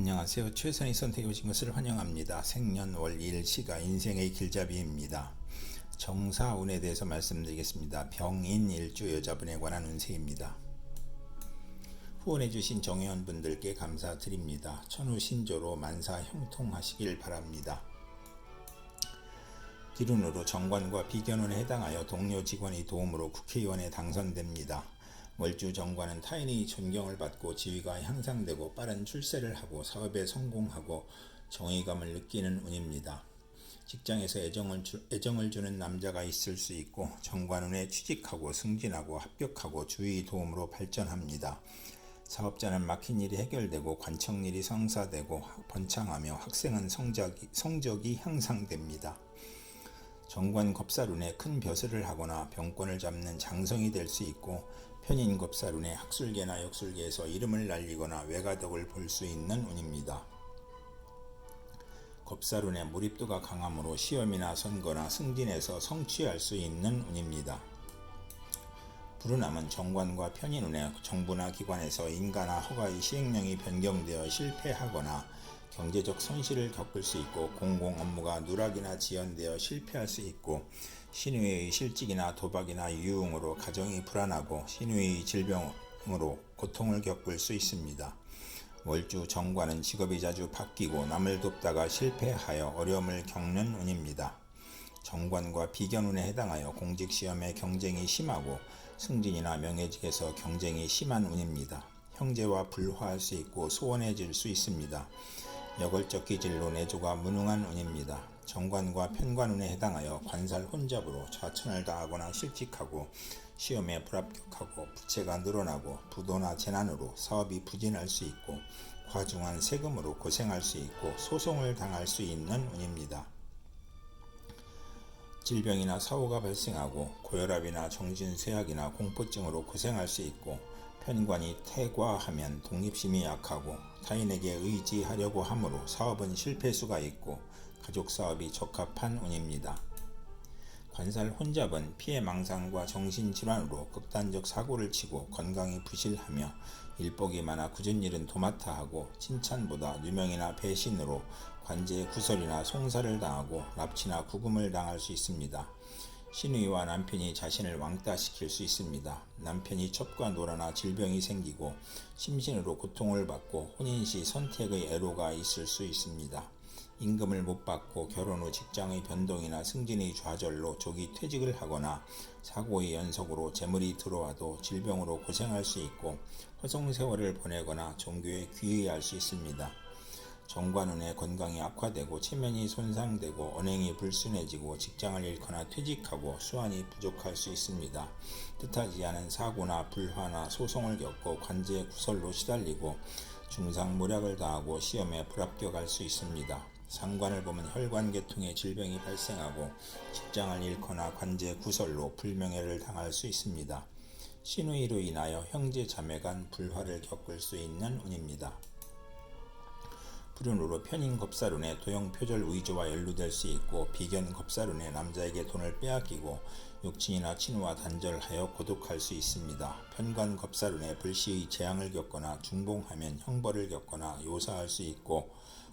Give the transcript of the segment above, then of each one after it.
안녕하세요. 최선의 선택해 오신 것을 환영합니다. 생년월 일시가 인생의 길잡이입니다. 정사운에 대해서 말씀드리겠습니다. 병인 일주 여자분에 관한 운세입니다. 후원해 주신 정회원 분들께 감사드립니다. 천우 신조로 만사 형통하시길 바랍니다. 기run으로 정관과 비견원에 해당하여 동료 직원의 도움으로 국회의원에 당선됩니다. 월주 정관은 타인의 존경을 받고 지위가 향상되고 빠른 출세를 하고 사업에 성공하고 정의감을 느끼는 운입니다. 직장에서 애정을, 주, 애정을 주는 남자가 있을 수 있고 정관운에 취직하고 승진하고 합격하고 주위 도움으로 발전합니다. 사업자는 막힌 일이 해결되고 관청일이 성사되고 번창하며 학생은 성적이, 성적이 향상됩니다. 정관 겁사룬에 큰 벼슬을 하거나 병권을 잡는 장성이 될 수 있고 편인 겁사룬에 학술계나 역술계에서 이름을 날리거나 외가덕을 볼 수 있는 운입니다. 겁사룬의 몰입도가 강하므로 시험이나 선거나 승진에서 성취할 수 있는 운입니다. 불운함은 정관과 편인운에 정부나 기관에서 인가나 허가의 시행령이 변경되어 실패하거나 경제적 손실을 겪을 수 있고 공공 업무가 누락이나 지연되어 실패할 수 있고 신우의 실직이나 도박이나 유흥으로 가정이 불안하고 신우의 질병으로 고통을 겪을 수 있습니다. 월주 정관은 직업이 자주 바뀌고 남을 돕다가 실패하여 어려움을 겪는 운입니다. 정관과 비견운에 해당하여 공직시험에 경쟁이 심하고 승진이나 명예직에서 경쟁이 심한 운입니다. 형제와 불화할 수 있고 소원해질 수 있습니다. 여걸적 기질로 내조가 무능한 운입니다. 정관과 편관운에 해당하여 관살 혼잡으로 좌천을 당하거나 실직하고 시험에 불합격하고 부채가 늘어나고 부도나 재난으로 사업이 부진할 수 있고 과중한 세금으로 고생할 수 있고 소송을 당할 수 있는 운입니다. 질병이나 사고가 발생하고 고혈압이나 정신쇠약이나 공포증으로 고생할 수 있고 편관이 태과하면 독립심이 약하고 타인에게 의지하려고 하므로 사업은 실패수가 있고 가족 사업이 적합한 운입니다. 관살 혼잡은 피해 망상과 정신질환으로 극단적 사고를 치고 건강이 부실하며 일복이 많아 굳은 일은 도맡아 하고 칭찬보다 누명이나 배신으로 관제 구설이나 송사를 당하고 납치나 구금을 당할 수 있습니다. 신우이와 남편이 자신을 왕따시킬 수 있습니다. 남편이 첩과 노라나 질병이 생기고 심신으로 고통을 받고 혼인 시 선택의 애로가 있을 수 있습니다. 임금을 못 받고 결혼 후 직장의 변동이나 승진의 좌절로 조기 퇴직을 하거나 사고의 연속으로 재물이 들어와도 질병으로 고생할 수 있고 허송세월을 보내거나 종교에 귀의할 수 있습니다. 정관운의 건강이 악화되고 체면이 손상되고 언행이 불순해지고 직장을 잃거나 퇴직하고 수완이 부족할 수 있습니다. 뜻하지 않은 사고나 불화나 소송을 겪고 관제 구설로 시달리고 중상모략을 당하고 시험에 불합격할 수 있습니다. 상관을 보면 혈관계통에 질병이 발생하고 직장을 잃거나 관제 구설로 불명예를 당할 수 있습니다. 신우이로 인하여 형제 자매 간 불화를 겪을 수 있는 운입니다. 불운으로 편인 겁사룬에 도형 표절 의조와 연루될 수 있고 비견 겁사룬에 남자에게 돈을 빼앗기고 육친이나 친우와 단절하여 고독할 수 있습니다. 편관 겁사룬에 불시의 재앙을 겪거나 중봉하면 형벌을 겪거나 요사할 수 있고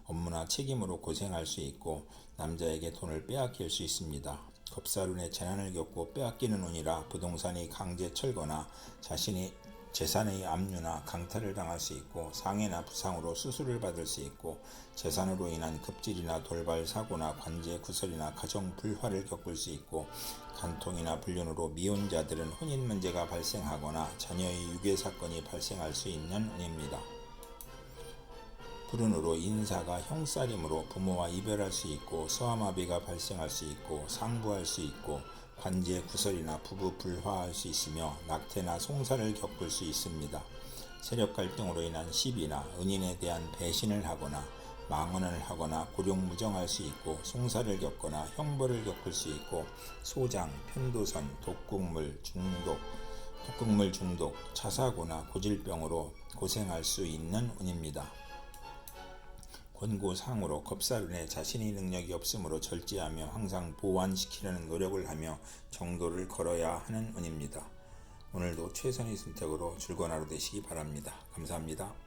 업무나 책임으로 고생할 수 있고 남자에게 돈을 빼앗길 수 있습니다. 겁사룬에 재난을 겪고 빼앗기는 운이라 부동산이 강제 철거나 자신이 재산의 압류나 강탈을 당할 수 있고 상해나 부상으로 수술을 받을 수 있고 재산으로 인한 급질이나 돌발 사고나 관제 구설이나 가정 불화를 겪을 수 있고 간통이나 불륜으로 미혼자들은 혼인 문제가 발생하거나 자녀의 유괴 사건이 발생할 수 있는 운입니다. 불운으로 인사가 형살임으로 부모와 이별할 수 있고 서아마비가 발생할 수 있고 상부할 수 있고 관제 구설이나 부부 불화할 수 있으며 낙태나 송사를 겪을 수 있습니다. 세력 갈등으로 인한 시비나 은인에 대한 배신을 하거나 망언을 하거나 고룡무정할 수 있고 송사를 겪거나 형벌을 겪을 수 있고 소장, 편도선, 독극물 중독, 독극물 중독, 자사고나 고질병으로 고생할 수 있는 운입니다. 권고상으로 겁사른에 자신의 능력이 없으므로 절제하며 항상 보완시키려는 노력을 하며 정도를 걸어야 하는 운입니다. 오늘도 최선의 선택으로 즐거운 하루 되시기 바랍니다. 감사합니다.